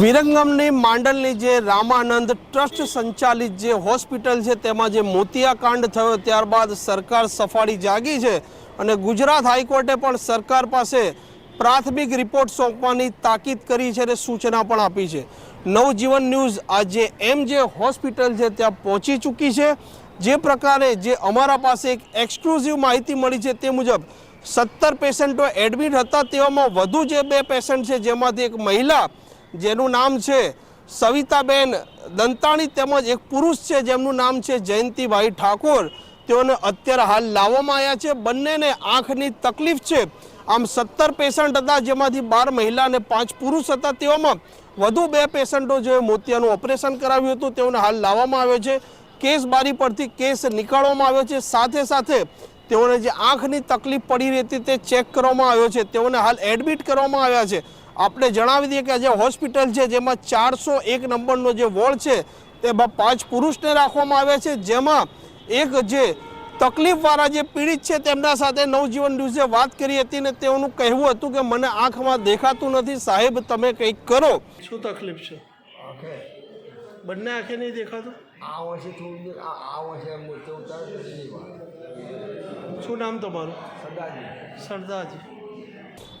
વિરંગમની માંડલની જે રામાનંદ ટ્રસ્ટ સંચાલિત જે હોસ્પિટલ છે, તેમાં જે મોતિયાકાંડ થયો ત્યારબાદ સરકાર સફાળી જાગી છે અને ગુજરાત હાઈકોર્ટે પણ સરકાર પાસે પ્રાથમિક રિપોર્ટ સોંપવાની તાકીદ કરી છે અને સૂચના પણ આપી છે. નવજીવન ન્યૂઝ આજે એમ જે હોસ્પિટલ છે, ત્યાં પહોંચી ચૂકી છે. જે પ્રકારે જે અમારા પાસે એક એક્સક્લુઝિવ માહિતી મળી છે, તે મુજબ સત્તર પેશન્ટો એડમિટ હતા, તેવામાં વધુ જે બે પેશન્ટ છે, જેમાંથી એક મહિલા જેનું નામ છે સવિતાબેન દંતાણી તેમજ એક પુરુષ છે જેમનું નામ છે જયંતિભાઈ ઠાકોર. તેઓને અત્યારે હાલ લાવવામાં આવ્યા છે. બંનેને આંખની તકલીફ છે. આમ સત્તર પેશન્ટ હતા જેમાંથી બાર મહિલા અને પાંચ પુરુષ હતા. તેઓમાં વધુ બે પેશન્ટો જે મોતિયાનું ઓપરેશન કરાવ્યું હતું. તેઓને હાલ લાવવામાં આવ્યો છે. કેસ બારી પરથી કેસ નીકાળવામાં આવ્યો છે. સાથે સાથે તેઓને જે આંખની તકલીફ પડી રહી હતી તે ચેક કરવામાં આવ્યો છે. તેઓને હાલ એડમિટ કરવામાં આવ્યા છે. આપણે જણાવી દઈએ કે આજે જે હોસ્પિટલ છે જેમાં ચારસો એક નંબરનો જે વોર્ડ છે તેમાં પાંચ પુરુષને રાખવામાં આવ્યા છે જેમાં એક જે તકલીફવાળા જે પીડિત છે તેમના સાથે નવજીવન ન્યૂઝે વાત કરી હતી ને તેઓનું કહેવું હતું કે મને આંખમાં દેખાતું નથી સાહેબ તમે કંઈક કરો. શું તકલીફ છે? બંને આંખે નહીં દેખાતું? આ વર્ષે થોડું આ વર્ષે શું નામ તમારું? સરદારજી. સરદારજી.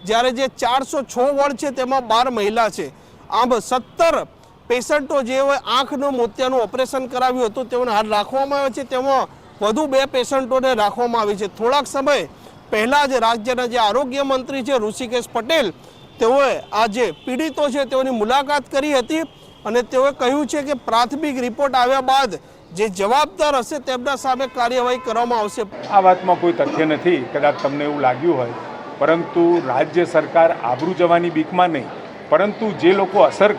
જ્યારે જે ચારસો છ વોર્ડ છે તેમાં બાર મહિલા છે. આમ સત્તર પેશન્ટો જે હોય આંખનું મોતિયાનું ઓપરેશન કરાવ્યું હતું, તેઓને હાલ રાખવામાં આવે છે. તેમાં વધુ બે પેશન્ટોને રાખવામાં આવી છે. થોડાક સમય પહેલાં જ રાજ્યના જે આરોગ્ય મંત્રી છે ઋષિકેશ પટેલ, તેઓએ આ જે પીડિતો છે તેઓની મુલાકાત કરી હતી અને તેઓએ કહ્યું છે કે પ્રાથમિક રિપોર્ટ આવ્યા બાદ જે જવાબદાર હશે તેમના સામે કાર્યવાહી કરવામાં આવશે. આ વાતમાં કોઈ તથ્ય નથી. કદાચ તમને એવું લાગ્યું હોય પરંતુ રાજ્ય સરકાર આબરૂ જવાની બીકમાં નહીં. પરંતુ જે લોકો અસર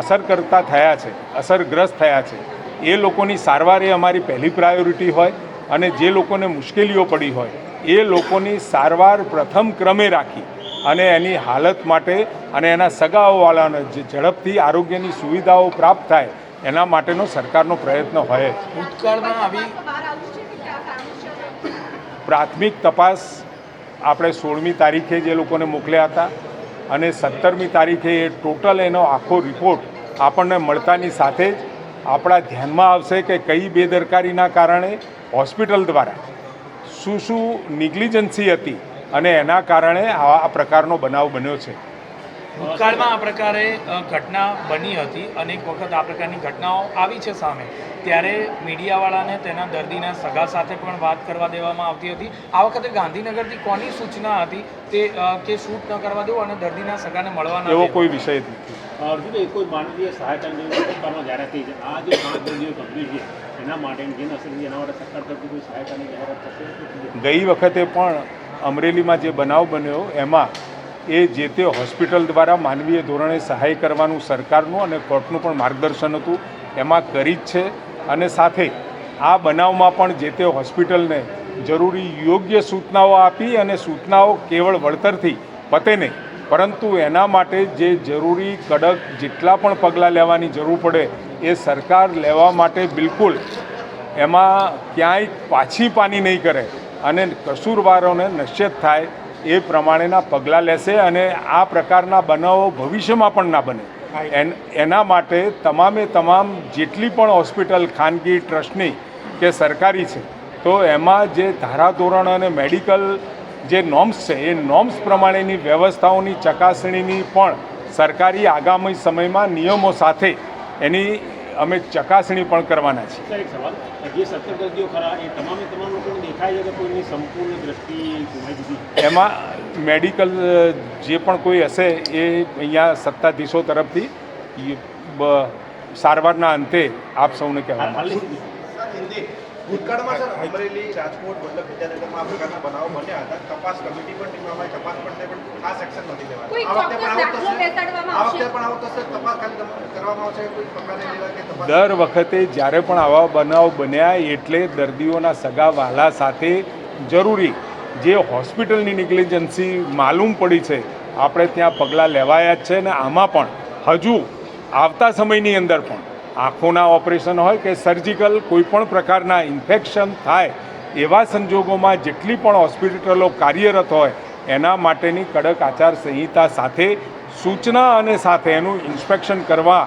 અસર કરતા થયા છે અસરગ્રસ્ત થયા છે એ લોકોની સારવાર એ અમારી પહેલી પ્રાયોરિટી હોય અને જે લોકોને મુશ્કેલીઓ પડી હોય એ લોકોની સારવાર પ્રથમ ક્રમે રાખી અને એની હાલત માટે અને એના સગાઓવાળાને જે ઝડપથી આરોગ્યની સુવિધાઓ પ્રાપ્ત થાય એના માટેનો સરકારનો પ્રયત્ન હોય જ. ભૂતકાળમાં આવી પ્રાથમિક તપાસ આપણે સોળમી તારીખે જે લોકોને મોકલ્યા હતા અને સત્તરમી તારીખે એ ટોટલ એનો આખો રિપોર્ટ આપણને મળતાની સાથે જ આપણા ધ્યાનમાં આવશે કે કઈ બેદરકારીના કારણે હોસ્પિટલ દ્વારા શું શું નિગ્લિજન્સી હતી અને એના કારણે આ પ્રકારનો બનાવ બન્યો છે. ભૂતકાળમાં આ પ્રકારે ઘટના બની હતી. અનેક વખત આ પ્રકારની ઘટનાઓ આવી છે સામે. ત્યારે મીડિયાવાળાને તેના દર્દીના સગા સાથે પણ વાત કરવા દેવામાં આવતી હતી. આ વખતે ગાંધીનગરથી કોની સૂચના હતી તે કે શૂટ ન કરવા દેવું અને દર્દીના સગાને મળવાના એવો કોઈ વિષય નથી. અર્જુનભાઈ કોઈ માનવીય સહાયતાની સરકારમાં જાહેરાત છે. આ જે પાંચ દર્દીઓ ગંભીર છે એના માટે જેને અસર એના માટે સરકાર તરફથી કોઈ સહાયતાની જાહેરાત થશે? ગઈ વખતે પણ અમરેલીમાં જે બનાવ બન્યો એમાં એ જે તે હોસ્પિટલ દ્વારા માનવીય ધોરણે સહાય કરવાનું સરકારનું અને કોર્ટનું પણ માર્ગદર્શન હતું, એમાં કરી જ છે. અને સાથે આ બનાવમાં પણ જે તે હોસ્પિટલને જરૂરી યોગ્ય સૂચનાઓ આપી અને સૂચનાઓ કેવળ વળતરથી પતે નહીં, પરંતુ એના માટે જે જરૂરી કડક જેટલા પણ પગલાં લેવાની જરૂર પડે, એ સરકાર લેવા માટે બિલકુલ એમાં ક્યાંય પાછી પાની નહીં કરે અને કસૂરવારોને નશ્યત થાય એ પ્રમાણેના પગલાં લેશે અને આ પ્રકારના બનાવો ભવિષ્યમાં પણ ના બને. એન એના માટે તમામે તમામ જેટલી પણ હોસ્પિટલ ખાનગી ટ્રસ્ટની કે સરકારી છે તો એમાં જે ધારાધોરણ અને મેડિકલ જે નોર્મ્સ છે એ નોર્મ્સ પ્રમાણેની વ્યવસ્થાઓની ચકાસણીની પણ સરકારી આગામી સમયમાં નિયમો સાથે એની અમે ચકાસણી પણ કરવાના છીએ. સર એક સવાલ. જે સત્તર દર્દીઓ ખરા એ તમામે તમામ લોકોને દેખાય છે કે કોઈની સંપૂર્ણ દ્રષ્ટિ એમાં મેડિકલ જે પણ કોઈ હશે એ અહીંયા સત્તાધીશો તરફથી સારવારના અંતે આપ સૌને સ્થિતિ ભૂતકાળમાં સર અમરેલી રાજકોટ વલ્લભ વિદ્યાનગરમાં આ પ્રકારના બનાવો બન્યા હતા. તપાસ કમિટી પણ ટીમમાં તપાસ પડશે પણ ખાસ એક્શન નથી આ વખતે પણ આવું થશે? આ વખતે પણ આવું થશે? તપાસ ખાલી કરવામાં આવશે? કોઈ પગલાં નહીં લેવા કે તપાસ? દર વખતે જ્યારે પણ આવા બનાવ બન્યા એટલે દર્દીઓના સગા વહાલા સાથે જરૂરી જે હોસ્પિટલની નિગ્લિજન્સી માલુમ પડી છે આપણે ત્યાં પગલાં લેવાયા જ છે અને આમાં પણ હજુ આવતા સમયની અંદર પણ. આંખોના ઓપરેશન હોય કે સર્જિકલ કોઈ પણ પ્રકારના ઇન્ફેક્શન થાય, એવા સંજોગોમાં જેટલી પણ હોસ્પિટલો કાર્યરત હોય, એના માટેની કડક આચાર સંહિતા સાથે, સૂચના અને સાથે એનું ઇન્સ્પેક્શન કરવા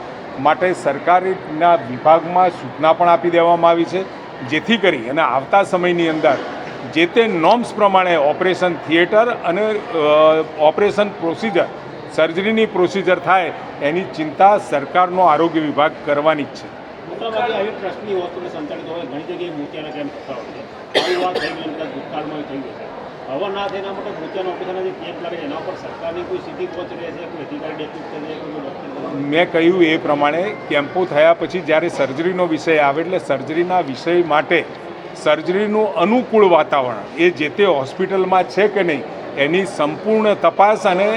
માટે સરકારીના વિભાગમાં સૂચના પણ આપી દેવામાં આવી છે. જેથી કરી અને આવતા સમયની અંદર જે તે નોર્મ્સ પ્રમાણે ઓપરેશન થિયેટર અને ઓપરેશન પ્રોસિજર સર્જરીની પ્રોસિજર થાય એની ચિંતા સરકારનો આરોગ્ય વિભાગ કરવાની જ છે. હવે ના થાય એના માટે મોતિયાના જે કેમ્પ લાગે એના સરકારની કોઈ પહોંચ રહે કોઈ અધિકારી ડેપ્યુટ કરે કોઈ ડૉક્ટર મેં કહ્યું એ પ્રમાણે કેમ્પો થયા પછી જ્યારે સર્જરીનો વિષય આવે એટલે સર્જરીના વિષય માટે સર્જરીનું અનુકૂળ વાતાવરણ એ જે તે હોસ્પિટલમાં છે કે નહીં એની સંપૂર્ણ તપાસ અને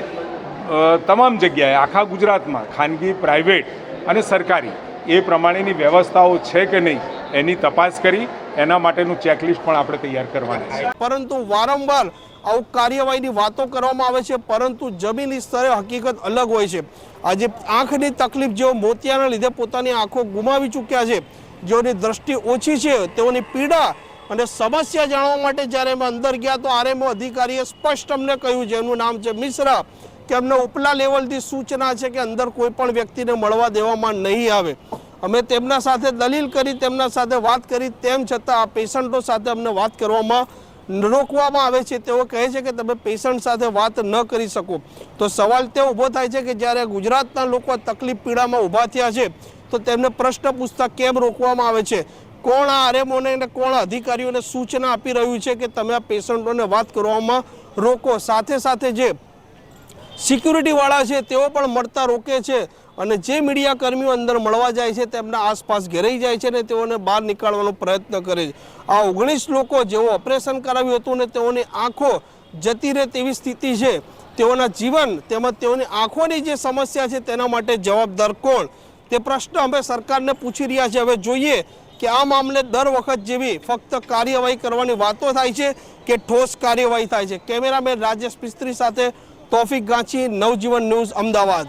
તમામ જગ્યાએ, આખા ગુજરાતમાં, ખાનગી, પ્રાઇવેટ અને સરકારી, એ પ્રમાણેની વ્યવસ્થાઓ છે કે નહીં, એની તપાસ કરી, એના માટેનું ચેકલિસ્ટ પણ આપણે તૈયાર કરવાના છે. પરંતુ વારંવાર આવું કાર્યવાહીની વાતો કરવામાં આવે છે, પરંતુ જમીની સ્તરે હકીકત અલગ હોય છે. આજે આંખની તકલીફ જેઓ મોતિયાના લીધે પોતાની આંખો ગુમાવી ચૂક્યા છે, જેઓની દ્રષ્ટિ ઓછી છે, તેઓની પીડા અને સમસ્યા જાણવા માટે જ્યારે અમે અંદર ગયા, તો આરએમઓ અધિકારીએ સ્પષ્ટ અમને કહ્યું એમનું નામ છે મિશ્રા. કે અમને ઉપલા લેવલથી સૂચના છે કે અંદર કોઈ પણ વ્યક્તિને મળવા દેવામાં નહીં આવે. અમે તેમના સાથે દલીલ કરી, તેમના સાથે વાત કરી, તેમ છતાં આ પેશન્ટો સાથે અમને વાત કરવામાં રોકવામાં આવે છે. તેઓ કહે છે કે તમે પેશન્ટ સાથે વાત ન કરી શકો. તો સવાલ તે ઊભો થાય છે કે જ્યારે ગુજરાતના લોકો તકલીફ પીડામાં ઊભા થયા છે, તો તેમને પ્રશ્ન પૂછતા કેમ રોકવામાં આવે છે? કોણ આ આરએમઓને અને કોણ અધિકારીઓને સૂચના આપી રહ્યું છે કે તમે આ પેશન્ટોને વાત કરવામાં રોકો? સાથે સાથે જે સિક્યુરિટીવાળા છે, તેઓ પણ મળતા રોકે છે અને જે મીડિયાકર્મીઓ અંદર મળવા જાય છે, તેમના આસપાસ ઘેરાઈ જાય છે ને તેઓને બહાર નીકાળવાનો પ્રયત્ન કરે છે. આ ઓગણીસ લોકો જેઓ ઓપરેશન કરાવ્યું હતું ને તેઓની આંખો જતી રહે તેવી સ્થિતિ છે. તેઓના જીવન તેમજ તેઓની આંખોની જે સમસ્યા છે તેના માટે જવાબદાર કોણ? તે પ્રશ્ન અમે સરકારને પૂછી રહ્યા છે હવે જોઈએ કે આ મામલે દર વખત જેવી ફક્ત કાર્યવાહી કરવાની વાતો થાય છે કે ઠોસ કાર્યવાહી થાય છે. કેમેરામેન રાજેશ મિસ્ત્રી સાથે તોફિક ગાંચી નવજીવન ન્યૂઝ અમદાવાદ